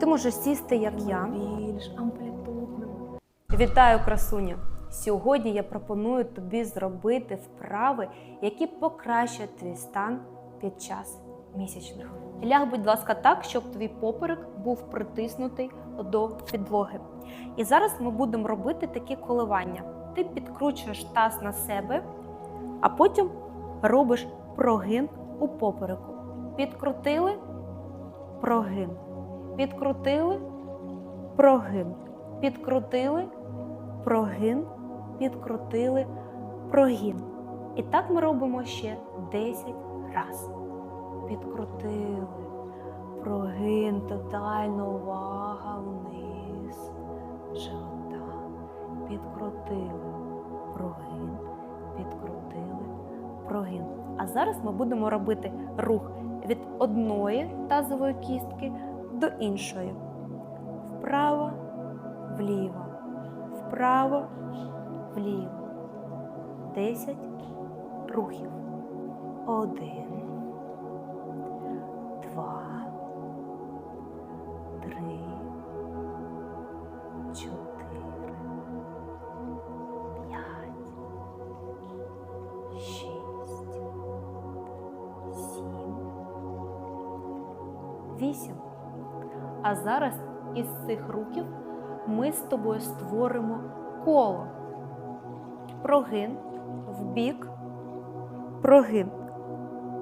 Ти можеш сісти, як я. більш амплітудним. Вітаю, красуня! Сьогодні я пропоную тобі зробити вправи, які покращать твій стан під час місячних. Ляг, будь ласка, так, щоб твій поперек був притиснутий до підлоги. І зараз ми будемо робити такі коливання. Ти підкручуєш таз на себе, а потім робиш прогин у попереку. Підкрутили прогин. Підкрутили прогин. Підкрутили прогин, підкрутили прогін. І так ми робимо ще 10 разів. Підкрутили, прогин, тотальна увага вниз. Живота. Підкрутили, прогин, підкрутили, прогин. А зараз ми будемо робити рух від одної тазової кістки до іншої. Вправо, вліво вправо, вліво. Десять рухів. Один, два, А зараз із цих рухів ми з тобою створимо коло. Прогин вбік, прогин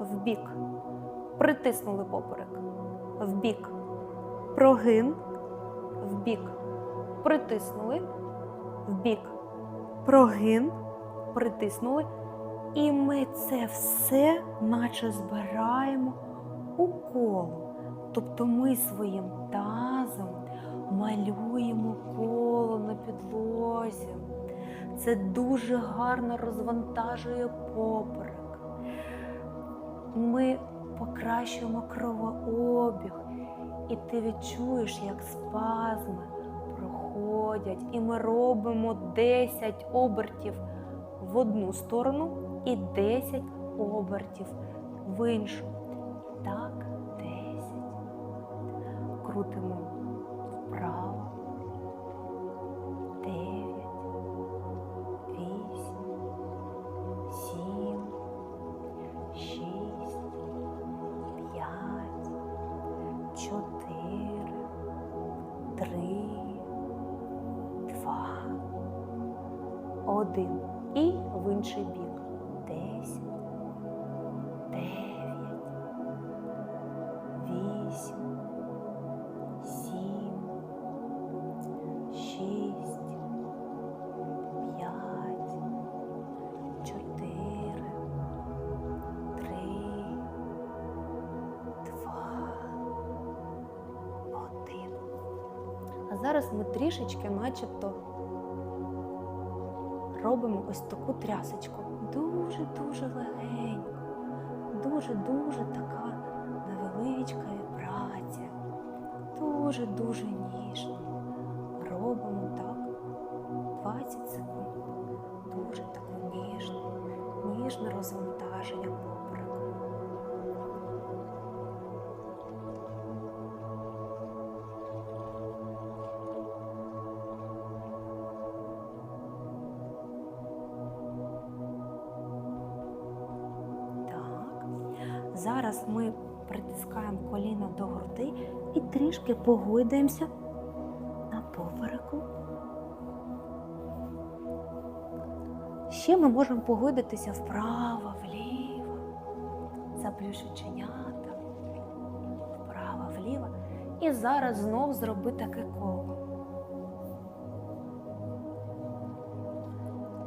вбік. Притиснули поперек. Вбік. Прогин вбік. Притиснули. Вбік. Прогин. Притиснули. І ми це все, наче збираємо у коло. Тобто ми своїм тазом малюємо коло на підлозі. Це дуже гарно розвантажує поперек. Ми покращуємо кровообіг, і ти відчуєш, як спазми проходять. І ми робимо 10 обертів в одну сторону і 10 обертів в іншу. Так, 10. Крутимо вправо. Дев'ять, вісім, сім, шість, п'ять, чотири, три, два, один. І в інший бік. Зараз ми трішечки, начебто, робимо ось таку трясочку. Дуже-дуже легенько, дуже-дуже така невеличка вібрація. Дуже-дуже ніжно. Робимо так 20 секунд. Дуже таке ніжне, ніжне розвантаження Зараз ми притискаємо коліна до груди і трішки погойдаємося на попереку. Ще ми можемо погойдатися вправо, вліво, заплющенята, вправо, вліво. І зараз знов зроби таке коло.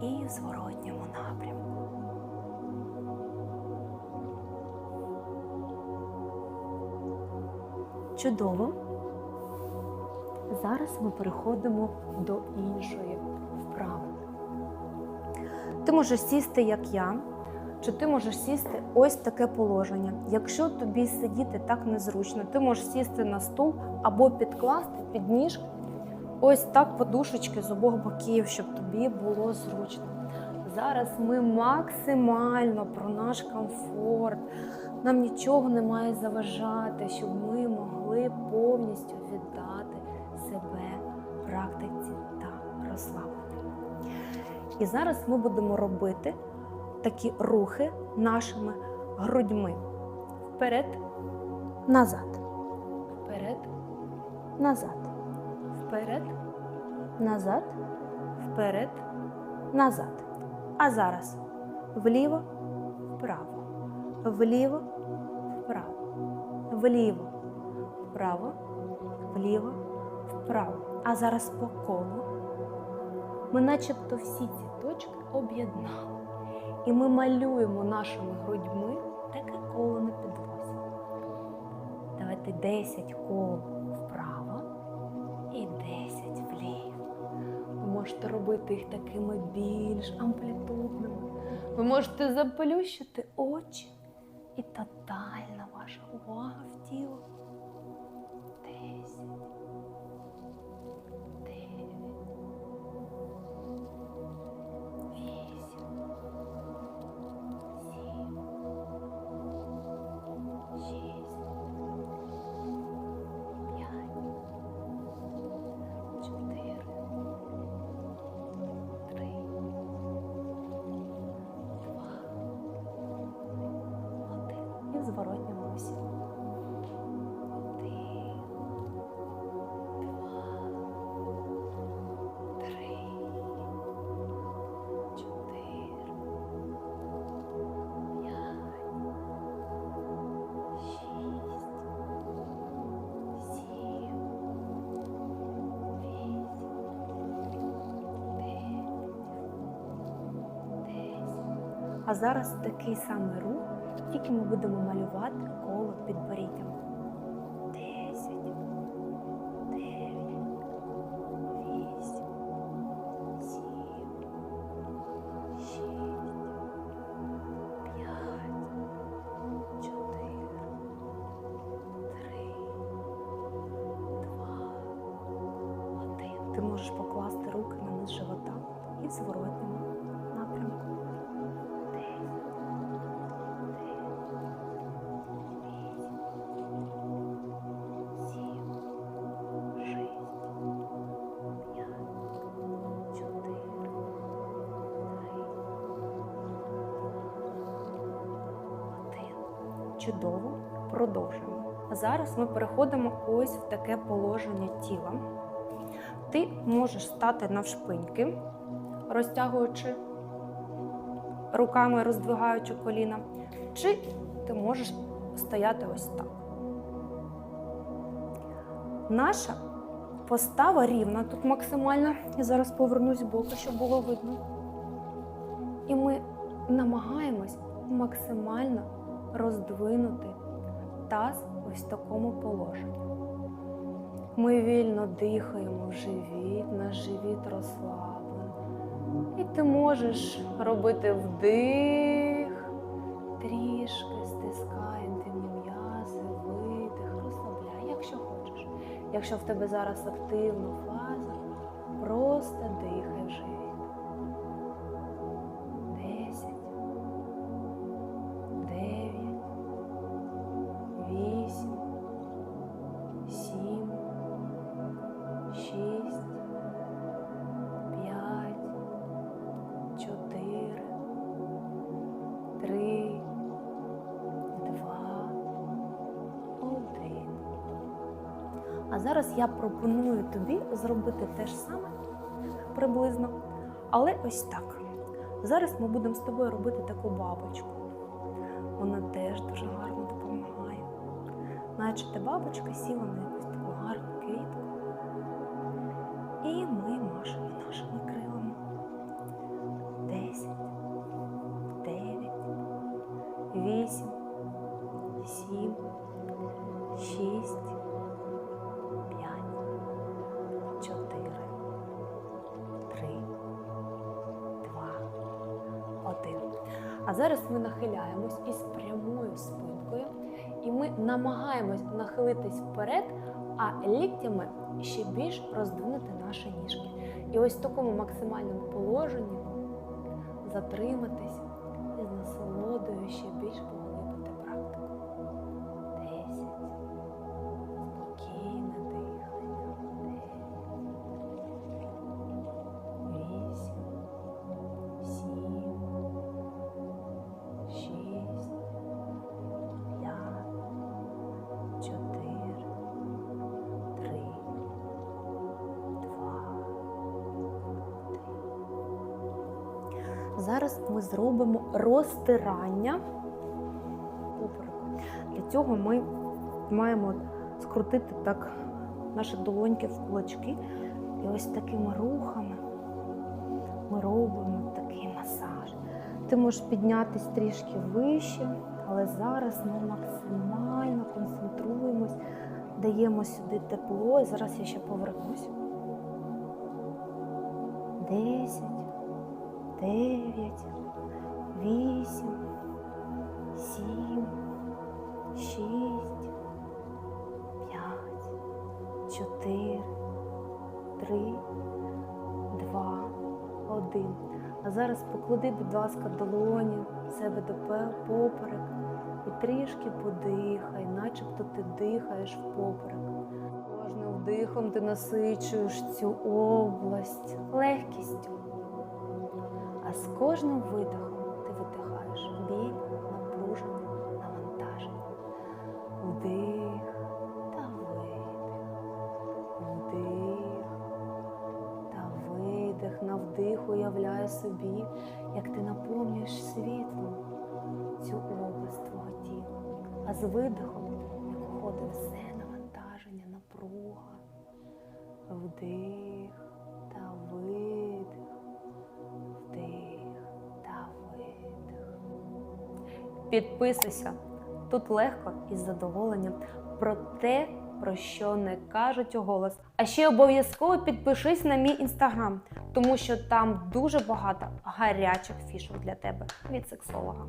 І в зворотньому напрямку. Чудово. Зараз ми переходимо до іншої вправи. Ти можеш сісти, як я, чи ти можеш сісти ось таке положення. Якщо тобі сидіти так незручно, ти можеш сісти на стул або підкласти під ніжки ось так подушечки з обох боків, щоб тобі було зручно. Зараз ми максимально про наш комфорт. Нам нічого не має заважати, щоб ми могли повністю віддати себе практиці та розслаблення. І зараз ми будемо робити такі рухи нашими грудьми. Вперед, назад. Вперед, назад. Вперед, назад. Вперед, назад. А зараз вліво, вправо вліво, вправо, вліво, вправо, вліво, вправо. А зараз по колу. Ми начебто всі ці точки об'єднали. І ми малюємо нашими грудьми таке коло на підлозі. Давайте 10 кол вправо і 10 вліво. Ви можете робити їх такими більш амплітудними. Ви можете заплющити очі і тотальна ваша увага в тіло. А зараз такий самий рух, тільки ми будемо малювати коло підборіддям. Десять, дев'ять, вісім, сім, шість, п'ять, чотири, три, два, один. Ти можеш покласти руки на низ живота і в Чудово, продовжуємо. А зараз ми переходимо ось в таке положення тіла. Ти можеш стати навшпиньки, розтягуючи руками, роздвигаючи коліна, чи ти можеш стояти ось так. Наша постава рівна тут максимально. Я зараз повернусь боку, щоб було видно. І ми намагаємось максимально роздвинути таз ось в такому положенні. Ми вільно дихаємо живіт, наш живіт розслаблений. І ти можеш робити вдих, трішки стискай інтимні м'язи, видих, розслабляй, якщо хочеш. Якщо в тебе зараз активна фаза, просто дихай в живіт. Зараз я пропоную тобі зробити те ж саме приблизно, але ось так. Зараз ми будемо з тобою робити таку бабочку. Вона теж дуже гарно допомагає. Наче бабочка сіла на якусь таку гарну квітку. А зараз ми нахиляємось із прямою спинкою, і ми намагаємось нахилитись вперед, а ліктями ще більш роздвинути наші ніжки. І ось в такому максимальному положенні затриматись Зараз ми зробимо розтирання попереку. Для цього ми маємо скрутити так наші долоньки в кулачки. І ось такими рухами ми робимо такий масаж. Ти можеш піднятись трішки вище, але зараз ми максимально концентруємось, даємо сюди тепло. І зараз я ще повернусь. Десять, дев'ять, вісім, сім, шість, п'ять, чотири, три, два, один. А зараз поклади, будь ласка, долоні себе до поперек і трішки подихай, начебто ти дихаєш в поперек. Кожним вдихом ти насичуєш цю область легкістю. З кожним видихом ти видихаєш біль, напруження, навантаження. Вдих та видих. Вдих та видих. На вдих уявляй собі, як ти наповнюєш світлом цю область твого тіла. А з видихом, як уходить все Підписуйся. Тут легко і з задоволенням про те, про що не кажуть у голос. А ще обов'язково підпишись на мій інстаграм, тому що там дуже багато гарячих фішок для тебе від сексолога.